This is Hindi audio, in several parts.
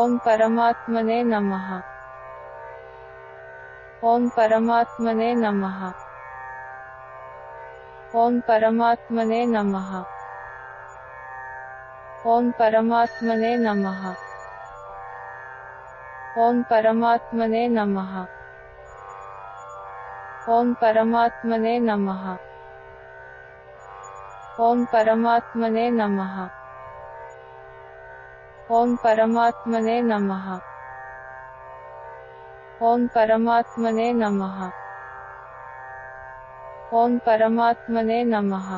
ॐ परमात्मने नमः। ॐ परमात्मने नमः। ॐ परमात्मने नमः। ॐ परमात्मने नमः। ॐ परमात्मने नमः। ॐ परमात्मने नमः। ॐ परमात्मने नमः। ॐ परमात्मने नमः। ॐ परमात्मने नमः। ॐ परमात्मने नमः।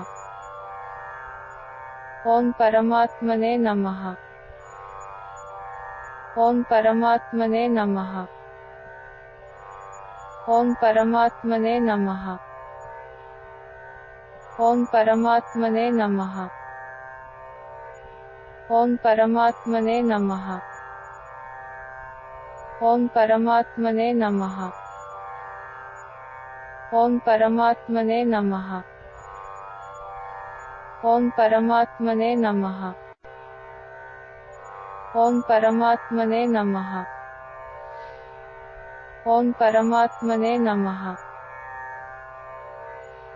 ॐ परमात्मने नमः। ॐ परमात्मने नमः। ॐ परमात्मने नमः। ॐ परमात्मने नमः। ॐ परमात्मने नमः। ॐ परमात्मने नमः। ॐ परमात्मने नमः। ॐ परमात्मने नमः। ॐ परमात्मने नमः। ॐ परमात्मने नमः।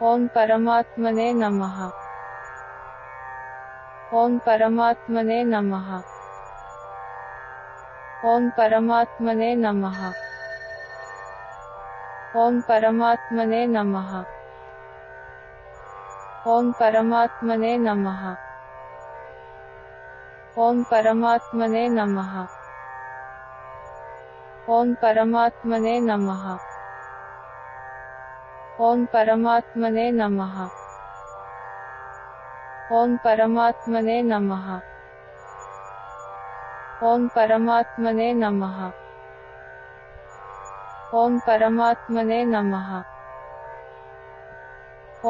ॐ परमात्मने नमः। ॐ परमात्मने नमः। ॐ परमात्मने नमः। ॐ परमात्मने नमः। ॐ परमात्मने नमः। ॐ परमात्मने नमः। ॐ परमात्मने नमः। ॐ परमात्मने नमः। ॐ परमात्मने नमः। ॐ परमात्मने नमः। ॐ परमात्मने नमः।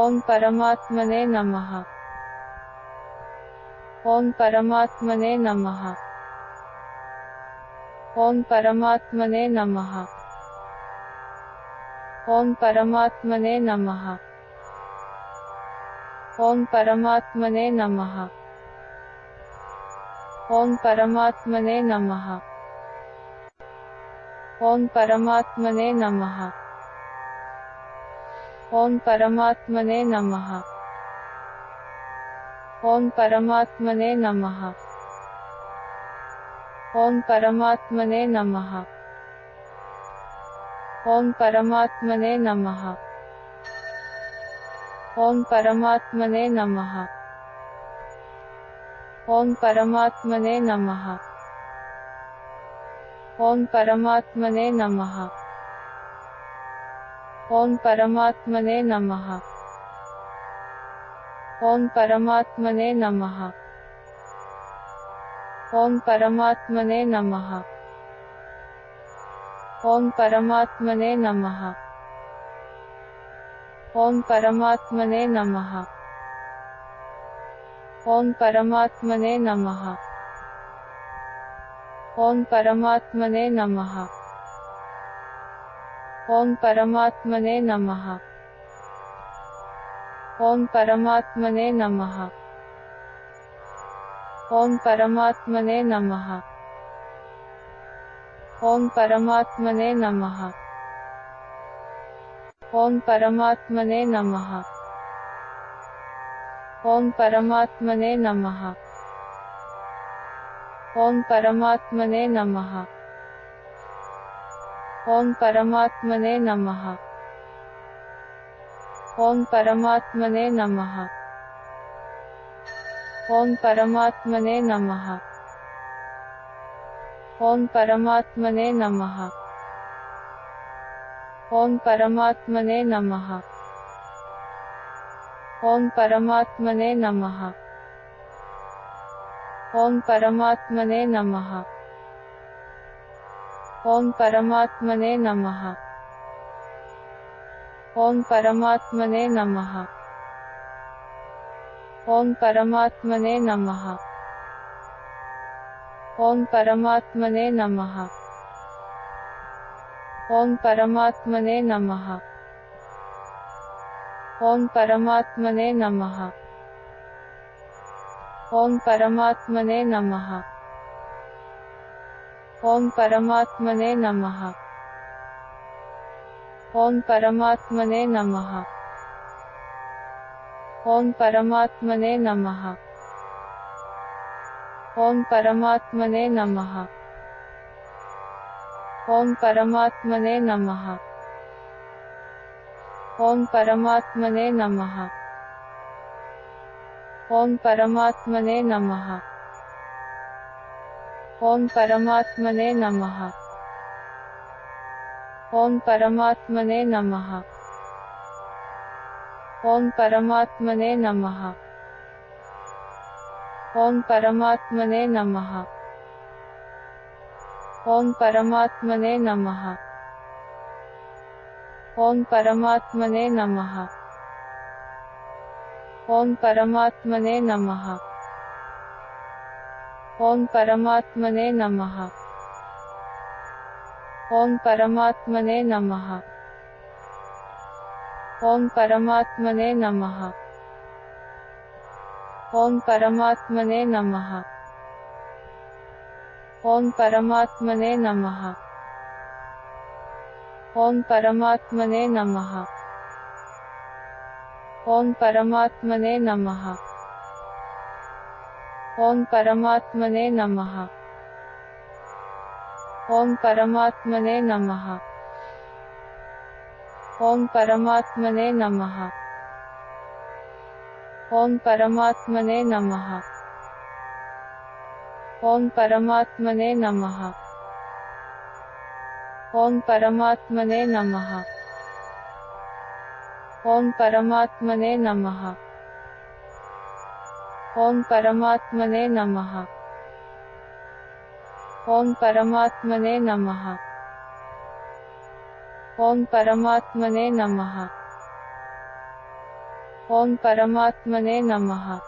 ॐ परमात्मने नमः। ॐ परमात्मने नमः। ॐ परमात्मने नमः। ॐ परमात्मने नमः। ॐ परमात्मने नमः। ॐ परमात्मने नमः। ॐ परमात्मने नमः। ॐ परमात्मने नमः। ॐ परमात्मने नमः। ॐ परमात्मने नमः। ॐ परमात्मने नमः। ॐ परमात्मने नमः। ॐ परमात्मने नमः। ॐ परमात्मने नमः। ॐ परमात्मने नमः। ॐ परमात्मने नमः। ॐ परमात्मने नमः। ॐ परमात्मने नमः। ॐ परमात्मने नमः। ॐ परमात्मने नमः। ॐ परमात्मने नमः। ॐ परमात्मने नमः। ॐ परमात्मने नमः। ॐ परमात्मने नमः। ॐ परमात्मने नमः। ॐ परमात्मने नमः। ॐ परमात्मने नमः। ॐ परमात्मने नमः। ॐ परमात्मने नमः। ॐ परमात्मने नमः। ॐ परमात्मने नमः। ॐ परमात्मने नमः। ॐ परमात्मने नमः। ॐ परमात्मने नमः। ॐ परमात्मने नमः। ॐ परमात्मने नमः। ॐ परमात्मने नमः। ॐ परमात्मने नमः। ॐ परमात्मने नमः। ओम परमात्मने नमः। ओम परमात्मने नमः। ओम परमात्मने नमः। ओम परमात्मने नमः। ओम परमात्मने नमः। ओम परमात्मने नमः। ओम परमात्मने नमः। ओम परमात्मने नमः। ओम परमात्मने नमः। ओम परमात्मने नमः। ओम परमात्मने नमः। ओम परमात्मने नमः। ओम परमात्मने नमः। ओम परमात्मने नमः। ओम परमात्मने नमः। ओम परमात्मने नमः। ओम परमात्मने नमः। ओम परमात्मने नमः। ओम परमात्मने नमः। ओम परमात्मने नमः। ओम परमात्मने नमः। ओम परमात्मने नमः। ओम परमात्मने नमः। ओम परमात्मने नमः। ओम परमात्मने नमः। ओम परमात्मने नमः। ओम परमात्मने नमः। ओम परमात्मने नमः। ओम परमात्मने नमः। ओम परमात्मने नमः। ओम परमात्मने नमः। ओम परमात्मने नमः। ओम परमात्मने नमः। ओम परमात्मने नमः। ओम परमात्मने नमः।